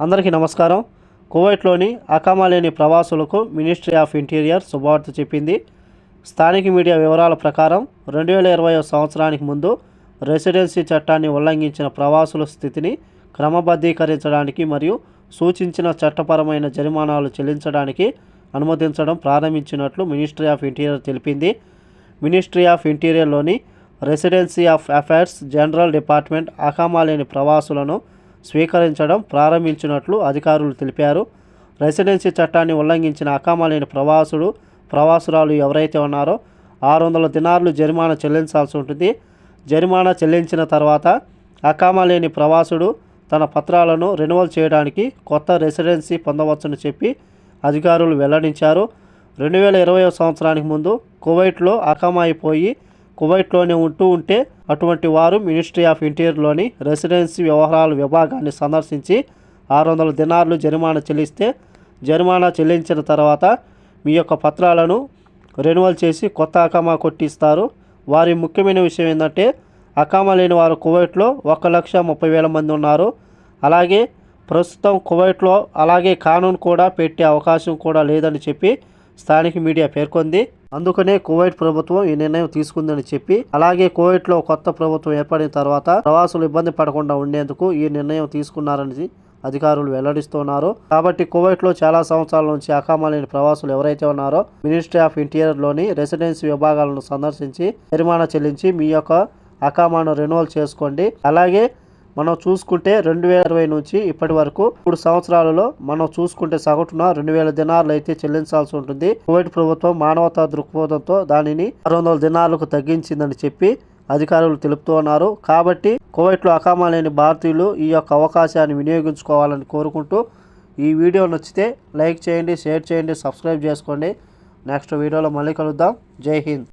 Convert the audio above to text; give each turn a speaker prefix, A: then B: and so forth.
A: అందరికీ నమస్కారం. కువైట్లోని అకామాలేని ప్రవాసులకు మినిస్ట్రీ ఆఫ్ ఇంటీరియర్ శుభవార్త చెప్పింది. స్థానిక మీడియా వివరాల ప్రకారం రెండు వేల ఇరవై సంవత్సరానికి ముందు రెసిడెన్సీ చట్టాన్ని ఉల్లంఘించిన ప్రవాసుల స్థితిని క్రమబద్ధీకరించడానికి మరియు సూచించిన చట్టపరమైన జరిమానాలు చెల్లించడానికి అనుమతించడం ప్రారంభించినట్లు మినిస్ట్రీ ఆఫ్ ఇంటీరియర్ తెలిపింది. Ministry of ఇంటీరియర్లోని residency of affairs general department అకామాలేని ప్రవాసులను స్వీకరించడం ప్రారంభించినట్లు అధికారులు తెలిపారు. రెసిడెన్సీ చట్టాన్ని ఉల్లంఘించిన అకామలేని ప్రవాసుడు ప్రవాసురాలు ఎవరైతే ఉన్నారో ఆరు వందల దినార్లు జరిమానా చెల్లించాల్సి ఉంటుంది. జరిమానా చెల్లించిన తర్వాత అకామలేని ప్రవాసుడు తన పత్రాలను రెన్యువల్ చేయడానికి కొత్త రెసిడెన్సీ పొందవచ్చని చెప్పి అధికారులు వెల్లడించారు. రెండు వేల ఇరవై సంవత్సరానికి ముందు కువైట్లో అకామైపోయి కువైట్లోనే ఉంటూ ఉంటే అటువంటి వారు మినిస్ట్రీ ఆఫ్ ఇంటీరియర్లోని రెసిడెన్సీ వ్యవహారాల విభాగాన్ని సందర్శించి ఆరు వందల దినార్లు జరిమానా చెల్లిస్తే జరిమానా చెల్లించిన తర్వాత మీ యొక్క పత్రాలను రెన్యువల్ చేసి కొత్త అకామా కొట్టిస్తారు. వారి ముఖ్యమైన విషయం ఏంటంటే అకామా లేని వారు కువైట్లో ఒక లక్ష ముప్పై వేల మంది ఉన్నారు. అలాగే ప్రస్తుతం కువైట్లో అలాగే కానూన్ కూడా పెట్టే అవకాశం కూడా లేదని చెప్పి స్థానిక మీడియా పేర్కొంది. అందుకనే కువైట్ ప్రభుత్వం ఈ నిర్ణయం తీసుకుందని చెప్పి అలాగే కువైట్లో కొత్త ప్రభుత్వం ఏర్పడిన తర్వాత ప్రవాసులు ఇబ్బంది పడకుండా ఉండేందుకు ఈ నిర్ణయం తీసుకున్నారని అధికారులు వెల్లడిస్తున్నారు. కాబట్టి కువైట్లో చాలా సంవత్సరాల నుంచి అకామలేని ప్రవాసులు ఎవరైతే ఉన్నారో మినిస్ట్రీ ఆఫ్ ఇంటీరియర్లోని రెసిడెన్సీ విభాగాలను సందర్శించి జరిమానా చెల్లించి మీ యొక్క అకామాను రెన్యువల్ చేసుకోండి. అలాగే మనం చూసుకుంటే రెండు వేల ఇరవై నుంచి ఇప్పటి వరకు మూడు సంవత్సరాలలో మనం చూసుకుంటే సగటున రెండు వేల దినాలు అయితే చెల్లించాల్సి ఉంటుంది. కువైట్ ప్రభుత్వం మానవతా దృక్పథంతో దానిని ఆరు వందల దినాలకు తగ్గించిందని చెప్పి అధికారులు తెలుపుతూ ఉన్నారు. కాబట్టి కువైట్లో అకామా లేని భారతీయులు ఈ యొక్క అవకాశాన్ని వినియోగించుకోవాలని కోరుకుంటూ ఈ వీడియో నచ్చితే లైక్ చేయండి షేర్ చేయండి సబ్స్క్రైబ్ చేసుకోండి. నెక్స్ట్ వీడియోలో మళ్ళీ కలుద్దాం. జై హింద్.